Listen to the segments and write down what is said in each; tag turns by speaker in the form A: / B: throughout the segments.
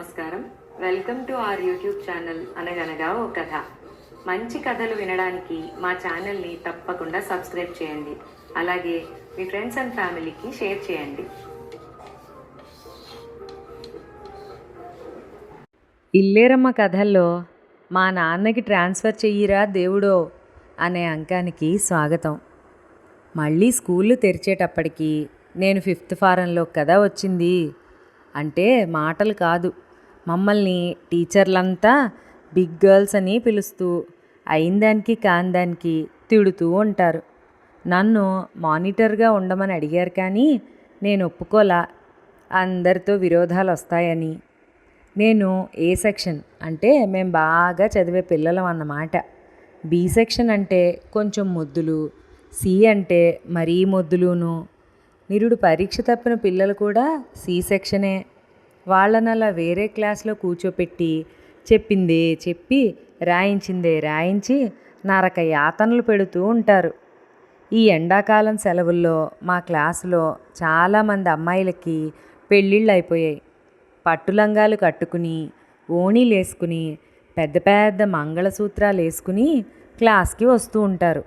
A: నమస్కారం. Welcome to our YouTube channel అనగనగా ఓ కథ. మంచి కథలు వినడానికి మా ఛానల్ని తప్పకుండా సబ్స్క్రైబ్ చేయండి. అలాగే మీ ఫ్రెండ్స్ అండ్ ఫ్యామిలీకి షేర్ చేయండి. ఇల్లేరమ్మ కథల్లో మా నాన్నకి ట్రాన్స్ఫర్ చెయ్యిరా దేవుడో అనే అంకానికి స్వాగతం. మళ్ళీ స్కూళ్ళు తెరిచేటప్పటికి నేను ఫిఫ్త్ ఫారంలో కదా వచ్చింది అంటే మాటలు కాదు. మమ్మల్ని టీచర్లంతా బిగ్ గర్ల్స్ అని పిలుస్తూ అయిందానికి కాందానికి తిడుతూ ఉంటారు. నన్ను మానిటర్గా ఉండమని అడిగారు కానీ నేను ఒప్పుకోలా. అందరితో విరోధాలు వస్తాయని నేను ఏ సెక్షన్ అంటే మేము బాగా చదివే పిల్లలం అన్నమాట. బి సెక్షన్ అంటే కొంచెం మొద్దులు సి అంటే మరీ మొద్దులును. నిరుడు పరీక్ష తప్పిన పిల్లలు కూడా సి సెక్షనే. వాళ్ళని అలా వేరే క్లాస్లో కూర్చోపెట్టి చెప్పిందే చెప్పి రాయించిందే రాయించి నరక యాతనలు పెడుతూ ఉంటారు. ఈ ఎండాకాలం సెలవుల్లో మా క్లాసులో చాలామంది అమ్మాయిలకి పెళ్ళిళ్ళు అయిపోయాయి. పట్టులంగాలు కట్టుకుని ఓణీలు వేసుకుని పెద్ద పెద్ద మంగళసూత్రాలు వేసుకుని క్లాస్కి వస్తూ ఉంటారు.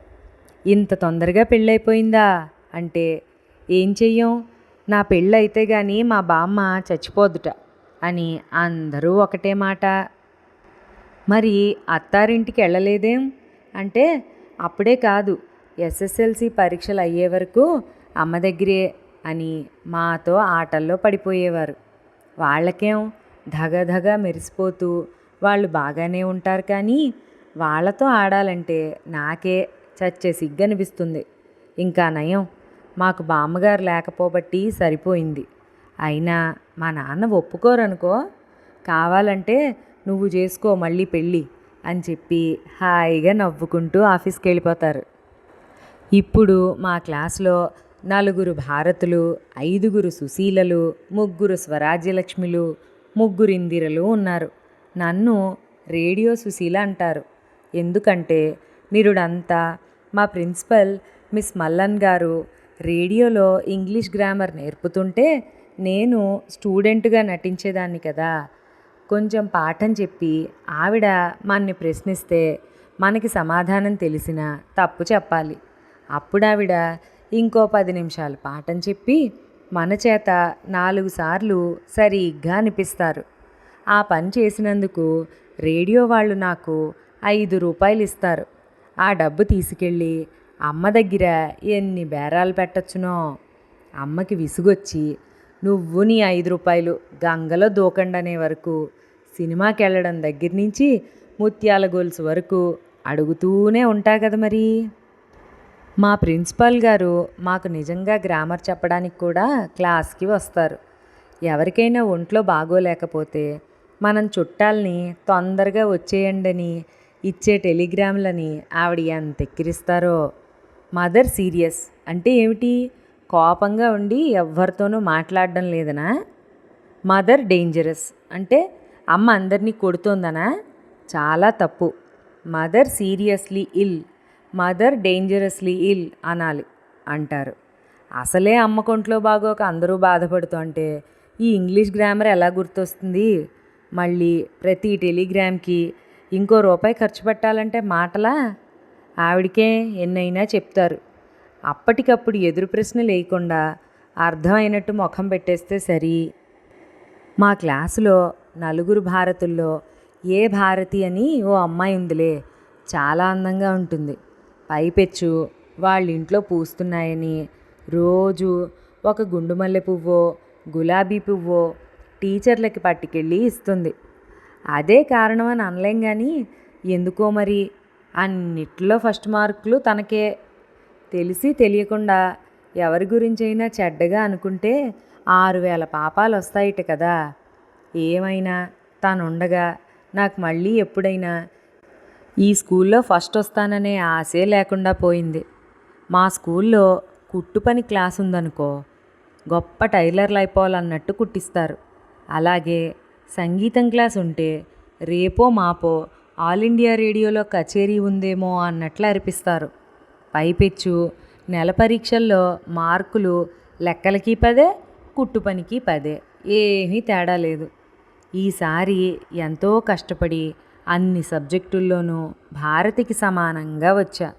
A: ఇంత తొందరగా పెళ్ళైపోయిందా? అంటే ఏం చెయ్యం? నా పెళ్ళైతే కానీ మా బామ్మ చచ్చిపోదుట అని అందరూ ఒకటే మాట. మరి అత్తారింటికి వెళ్ళలేదేం అంటే అప్పుడే కాదు ఎస్ఎస్ఎల్సి పరీక్షలు అయ్యే వరకు అమ్మ దగ్గరే అని మాతో ఆటల్లో పడిపోయేవారు. వాళ్ళకేం ధగధగ మెరిసిపోతూ వాళ్ళు బాగానే ఉంటారు కానీ వాళ్ళతో ఆడాలంటే నాకే చచ్చే సిగ్గనిపిస్తుంది. ఇంకా నయం మాకు బామ్మగారు లేకపోబట్టి సరిపోయింది. అయినా మా నాన్న ఒప్పుకోరనుకో కావాలంటే నువ్వు చేసుకో మళ్ళీ పెళ్ళి అని చెప్పి హాయిగా నవ్వుకుంటూ ఆఫీస్కి వెళ్ళిపోతారు. ఇప్పుడు మా క్లాస్లో నలుగురు భారతులు ఐదుగురు సుశీలలు ముగ్గురు స్వరాజ్యలక్ష్మిలు ముగ్గురు ఇందిరలు ఉన్నారు. నన్ను రేడియో సుశీల అంటారు. ఎందుకంటే నిరుడంతా మా ప్రిన్సిపల్ మిస్ మల్లన్ గారు రేడియోలో ఇంగ్లీష్ గ్రామర్ నేర్పుతుంటే నేను స్టూడెంట్గా నటించేదాన్ని కదా. కొంచెం పాఠం చెప్పి ఆవిడ మన్ని ప్రశ్నిస్తే మనకి సమాధానం తెలిసినా తప్పు చెప్పాలి. అప్పుడు ఆవిడ ఇంకో పది నిమిషాలు పాఠం చెప్పి మన చేత నాలుగు సార్లు సరిగ్గా అనిపిస్తారు. ఆ పని చేసినందుకు రేడియో వాళ్ళు నాకు ఐదు రూపాయలు ఇస్తారు ఆ డబ్బు తీసుకెళ్ళి అమ్మ దగ్గర ఎన్ని బేరాలు పెట్టచ్చునో. అమ్మకి విసుగొచ్చి నువ్వు నీ ఐదు రూపాయలు గంగలో దూకండి అనే వరకు సినిమాకి వెళ్ళడం దగ్గర నుంచి ముత్యాల గొలుసు వరకు అడుగుతూనే ఉంటా కదా మరి. మా ప్రిన్సిపాల్ గారు మాకు నిజంగా గ్రామర్ చెప్పడానికి కూడా క్లాస్కి వస్తారు. ఎవరికైనా ఒంట్లో బాగోలేకపోతే మనం చుట్టాలని తొందరగా వచ్చేయండని ఇచ్చే టెలిగ్రామ్లని ఆవిడ ఎంత ఎక్కిరిస్తారో. మదర్ సీరియస్ అంటే ఏమిటి? కోపంగా ఉండి ఎవ్వరితోనూ మాట్లాడడం లేదనా? మదర్ డేంజరస్ అంటే అమ్మ అందరినీ కొడుతోందనా? చాలా తప్పు. Mother seriously ill mother dangerously ill అనాలి అంటారు. అసలే అమ్మ కొంట్లో బాగోక అందరూ బాధపడుతుంటే ఈ ఇంగ్లీష్ గ్రామర్ ఎలా గుర్తొస్తుంది? మళ్ళీ ప్రతి టెలిగ్రామ్కి ఇంకో రూపాయి ఖర్చు పెట్టాలంటే మాటలా? ఆవిడకే ఎన్నైనా చెప్తారు. అప్పటికప్పుడు ఎదురు ప్రశ్న లేకుండా అర్థమైనట్టు ముఖం పెట్టేస్తే సరి. మా క్లాసులో నలుగురు భారతుల్లో ఏ భారతి అని ఓ అమ్మాయి ఉందిలే. చాలా అందంగా ఉంటుంది. పైపెచ్చు వాళ్ళ ఇంట్లో పూస్తున్నాయని రోజు ఒక గుండు మల్లె పువ్వో గులాబీ పువ్వో టీచర్లకి పట్టుకెళ్ళి ఇస్తుంది. అదే కారణం అని అనలేం కానీ ఎందుకో మరి? అన్నిట్లో ఫస్ట్ మార్కులు తనకే. తెలిసి తెలియకుండా ఎవరి గురించైనా చెడ్డగా అనుకుంటే ఆరు వేల పాపాలు వస్తాయిట కదా. ఏమైనా తానుండగా నాకు మళ్ళీ ఎప్పుడైనా ఈ స్కూల్లో ఫస్ట్ వస్తాననే ఆశే లేకుండా పోయింది. మా స్కూల్లో కుట్టు పని క్లాస్ ఉందనుకో గొప్ప టైలర్లు అయిపోవాలన్నట్టు కుట్టిస్తారు. అలాగే సంగీతం క్లాస్ ఉంటే రేపో మాపో ఆల్ ఇండియా రేడియోలో కచేరీ ఉందేమో అన్నట్లు అర్పిస్తారు. పైపెచ్చు నెల పరీక్షల్లో మార్కులు లెక్కలకి పదే కుట్టు పనికి పదే ఏమీ తేడా లేదు. ఈసారి ఎంతో కష్టపడి అన్ని సబ్జెక్టుల్లోనూ భారతికి సమానంగా వచ్చా.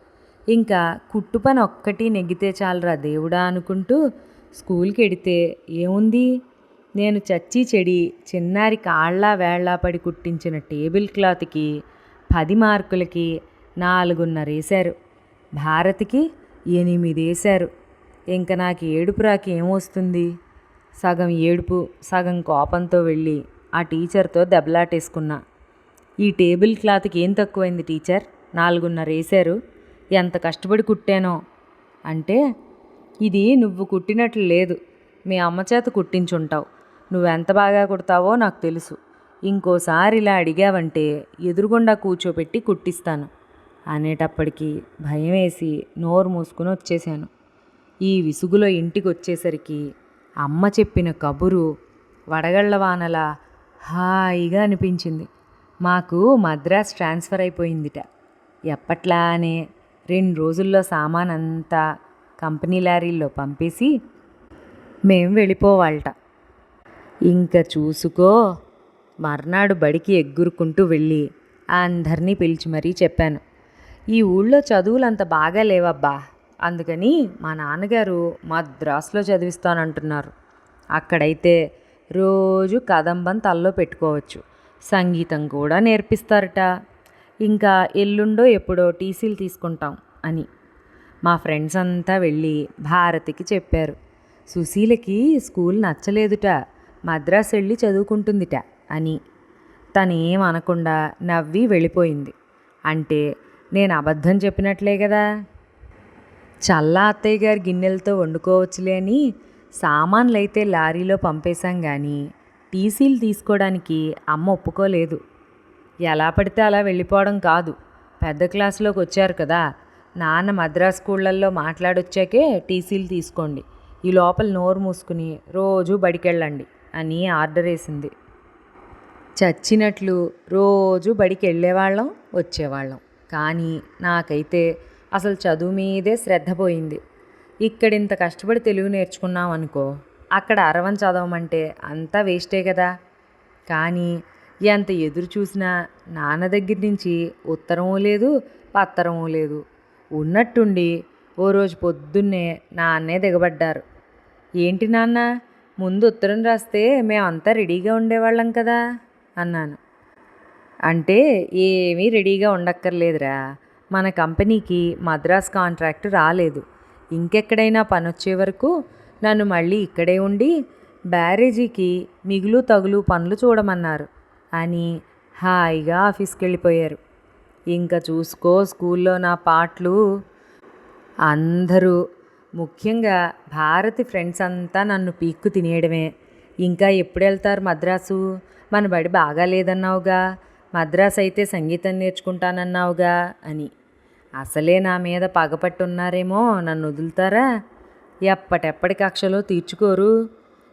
A: ఇంకా కుట్టు పని ఒక్కటి నెగ్గితే చాలరా దేవుడా అనుకుంటూ స్కూల్కి వెడితే ఏముంది? నేను చచ్చి చెడి చిన్నారి కాళ్ళ వేళ్ళ పడి కుట్టించిన టేబుల్ క్లాత్కి పది మార్కులకి నాలుగున్నర వేశారు. భారతికి ఎనిమిది వేశారు. ఇంకా నాకు ఏడుపు రాకి ఏమొస్తుంది సగం ఏడుపు సగం కోపంతో వెళ్ళి ఆ టీచర్తో దెబ్బలాటేసుకున్నా. ఈ టేబుల్ క్లాత్కి ఏం తక్కువైంది టీచర్? నాలుగున్నర వేశారు. ఎంత కష్టపడి కుట్టానో? అంటే ఇది నువ్వు కుట్టినట్లు లేదు. మీ అమ్మ చేత కుట్టించుంటావు. నువ్వెంత బాగా కుడతావో నాకు తెలుసు. ఇంకోసారి ఇలా అడిగావంటే ఎదురుగుండా కూర్చోపెట్టి కుట్టిస్తాను. అనేటప్పటికీ భయం వేసి నోరు మూసుకుని వచ్చేసాను ఈ విసుగులో ఇంటికి వచ్చేసరికి అమ్మ చెప్పిన కబురు వడగళ్ళ వానలా హాయిగా అనిపించింది. మాకు మద్రాస్ ట్రాన్స్ఫర్ అయిపోయిందిట. ఎప్పట్లానే రెండు రోజుల్లో సామానంతా కంపెనీ లారీల్లో పంపేసి మేం వెళ్ళిపోవాలట. ఇంకా చూసుకో. మర్నాడు బడికి ఎగ్గురుకుంటూ వెళ్ళి అందరినీ పిలిచి మరీ చెప్పాను. ఈ ఊళ్ళో చదువులు అంత బాగా లేవబ్బా. అందుకని మా నాన్నగారు మద్రాసులో చదివిస్తానంటున్నారు. అక్కడైతే రోజు కదంబం తల్లో పెట్టుకోవచ్చు. సంగీతం కూడా నేర్పిస్తారట. ఇంకా ఎల్లుండో ఎప్పుడో టీసీలు తీసుకుంటాం అని మా ఫ్రెండ్స్ అంతా వెళ్ళి భారతికి చెప్పారు. సుశీలకి స్కూల్ నచ్చలేదుట. మద్రాసు వెళ్ళి చదువుకుంటుందిట అని. తనేం అనకుండా నవ్వి వెళ్ళిపోయింది. అంటే నేను అబద్ధం చెప్పినట్లే కదా. చల్ల అత్తయ్య గారి గిన్నెలతో వండుకోవచ్చులే అని సామాన్లు అయితే లారీలో పంపేశాం కానీ టీసీలు తీసుకోవడానికి అమ్మ ఒప్పుకోలేదు. ఎలా పడితే అలా వెళ్ళిపోవడం కాదు. పెద్ద క్లాసులోకి వచ్చారు కదా. నాన్న మద్రాస్ స్కూళ్ళల్లో మాట్లాడొచ్చాకే టీసీలు తీసుకోండి. ఈ లోపల నోరు మూసుకుని రోజు బడికెళ్ళండి. అని ఆర్డర్ వేసింది. చచ్చినట్లు రోజు బడికి వెళ్ళేవాళ్ళం వచ్చేవాళ్ళం. కానీ నాకైతే అసలు చదువు మీదే శ్రద్ధ పోయింది. ఇక్కడ ఇంత కష్టపడి తెలుగు నేర్చుకున్నాం అనుకో అక్కడ అరవం చదవమంటే అంతా వేస్టే కదా. కానీ ఎంత ఎదురు చూసినా నాన్న దగ్గర నుంచి ఉత్తరమూ లేదు పత్తరమూ లేదు. ఉన్నట్టుండి ఓ రోజు పొద్దున్నే నాన్నే దిగబడ్డారు. ఏంటి నాన్న ముందు ఉత్తరం రాస్తే మేమంతా రెడీగా ఉండేవాళ్ళం కదా అన్నాను. అంటే ఏమీ రెడీగా ఉండక్కర్లేదురా. మన కంపెనీకి మద్రాస్ కాంట్రాక్ట్ రాలేదు. ఇంకెక్కడైనా పని వచ్చే వరకు నన్ను మళ్ళీ ఇక్కడే ఉండి బ్యారేజీకి మిగులు తగులు పనులు చూడమన్నారు అని హాయిగా ఆఫీస్కి వెళ్ళిపోయారు ఇంకా చూసుకో స్కూల్లో నా పాటలు. అందరూ ముఖ్యంగా భారతి ఫ్రెండ్స్ అంతా నన్ను పీక్కు తినేయడమే. ఇంకా ఎప్పుడు వెళ్తారు మద్రాసు? మన బడి బాగా లేదన్నావుగా. మద్రాసు అయితే సంగీతం నేర్చుకుంటానన్నావుగా అని. అసలే నా మీద పగపట్టున్నారేమో నన్ను వదులుతారా? ఎప్పటెప్పటి కక్షలో తీర్చుకోరు?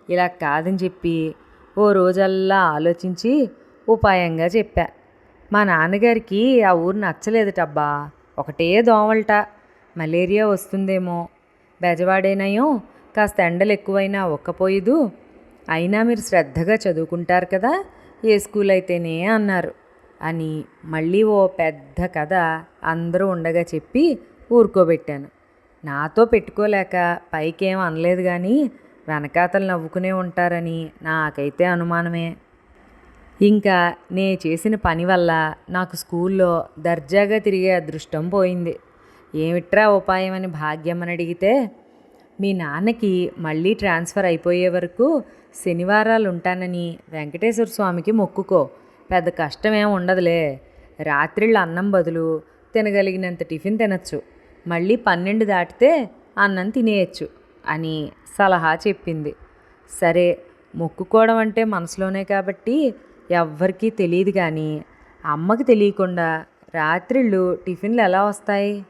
A: ఇలా కాదని చెప్పి ఓ రోజల్లా ఆలోచించి ఉపాయంగా చెప్పా. మా నాన్నగారికి ఆ ఊరు నచ్చలేదటబ్బా. ఒకటే దోమలట. మలేరియా వస్తుందేమో. బెజవాడేనయో కాస్త ఎండలు ఎక్కువైనా ఒక్కపోయేదు అయినా మీరు శ్రద్ధగా చదువుకుంటారు కదా ఏ స్కూల్ అయితేనే అన్నారు. అని మళ్ళీ ఓ పెద్ద కథ అందరూ ఉండగా చెప్పి ఊరుకోబెట్టాను. నాతో పెట్టుకోలేక పైకేం అనలేదు కానీ వెనకాతలు నవ్వుకునే ఉంటారని నాకైతే అనుమానమే. ఇంకా నే చేసిన పని వల్ల నాకు స్కూల్లో దర్జాగా తిరిగే అదృష్టం పోయింది. ఏమిట్రా ఉపాయం అని భాగ్యమని అడిగితే మీ నాన్నకి మళ్ళీ ట్రాన్స్ఫర్ అయిపోయే వరకు శనివారాలు ఉంటానని వెంకటేశ్వర స్వామికి మొక్కుకో. పెద్ద కష్టమేం ఉండదులే. రాత్రిళ్ళు అన్నం బదులు తినగలిగినంత టిఫిన్ తినచ్చు. మళ్ళీ పన్నెండు దాటితే అన్నం తినేయచ్చు అని సలహా చెప్పింది. సరే మొక్కుకోవడం అంటే మనసులోనే కాబట్టి ఎవ్వరికీ తెలియదు కానీ అమ్మకి తెలియకుండా రాత్రిళ్ళు టిఫిన్లు ఎలా వస్తాయి?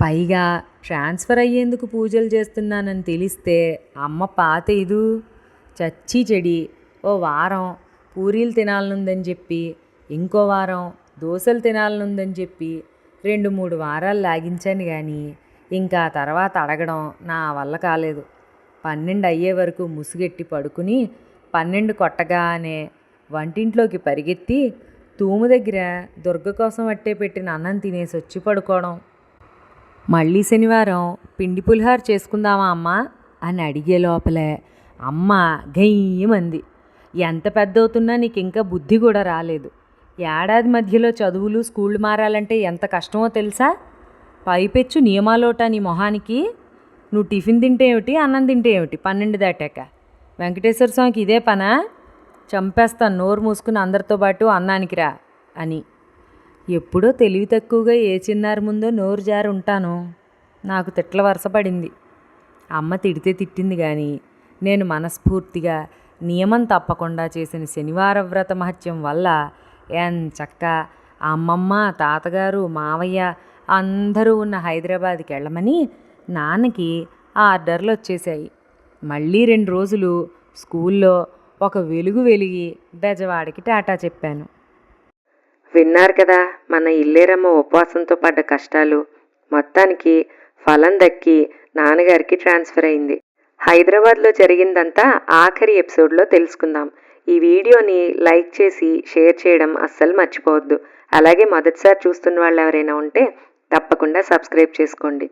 A: పైగా ట్రాన్స్ఫర్ అయ్యేందుకు పూజలు చేస్తున్నానని తెలిస్తే అమ్మ పాత ఇదు. చచ్చి చెడి ఓ వారం పూరీలు తినాలనుందని చెప్పి ఇంకో వారం దోశలు తినాలనుందని చెప్పి రెండు మూడు వారాలు లాగించాను కానీ ఇంకా తర్వాత అడగడం నా వల్ల కాలేదు. పన్నెండు అయ్యే వరకు ముసుగెట్టి పడుకుని పన్నెండు కొట్టగానే వంటింట్లోకి పరిగెత్తి తూము దగ్గర దుర్గ కోసం అట్టే పెట్టిన అన్నం తినేసి వచ్చి పడుకోవడం. మళ్ళీ శనివారం పిండి పులిహార చేసుకుందామా అమ్మా? అని అడిగే లోపలే అమ్మ గయ్యమంది. ఎంత పెద్ద అవుతున్నా నీకు ఇంకా బుద్ధి కూడా రాలేదు. ఏడాది మధ్యలో చదువులు స్కూళ్ళు మారాలంటే ఎంత కష్టమో తెలుసా? పైపెచ్చు నియమాలోట నీ మొహానికి. నువ్వు టిఫిన్ తింటే ఏమిటి అన్నం తింటే ఏమిటి? పన్నెండు దాటాక. వెంకటేశ్వర స్వామికి ఇదే పనా? చంపేస్తాను నోరు మూసుకుని అందరితో పాటు అన్నానికి రా అని ఎప్పుడో తెలివి తక్కువగా ఏ చిన్నారి ముందో నోరు జారి ఉంటాను. నాకు తిట్ల వరుస పడింది. అమ్మ తిడితే తిట్టింది కానీ నేను మనస్ఫూర్తిగా నియమం తప్పకుండా చేసిన శనివార వ్రత మహత్యం వల్ల ఎంచక్క అమ్మమ్మ తాతగారు మావయ్య అందరూ ఉన్న హైదరాబాద్కి వెళ్ళమని నాన్నకి ఆర్డర్లు వచ్చేసాయి మళ్ళీ రెండు రోజులు స్కూల్లో ఒక వెలుగు వెలిగి బెజవాడికి టాటా చెప్పాను.
B: విన్నారు కదా మన ఇల్లేరమ్మ ఉపవాసంతో పడ్డ కష్టాలు. మొత్తానికి ఫలం దక్కి నాన్నగారికి ట్రాన్స్ఫర్ అయింది. హైదరాబాద్లో జరిగిందంతా ఆఖరి ఎపిసోడ్లో తెలుసుకుందాం. ఈ వీడియోని లైక్ చేసి షేర్ చేయడం అస్సలు మర్చిపోవద్దు. అలాగే మొదటిసారి చూస్తున్న వాళ్ళు ఎవరైనా ఉంటే తప్పకుండా సబ్స్క్రైబ్ చేసుకోండి.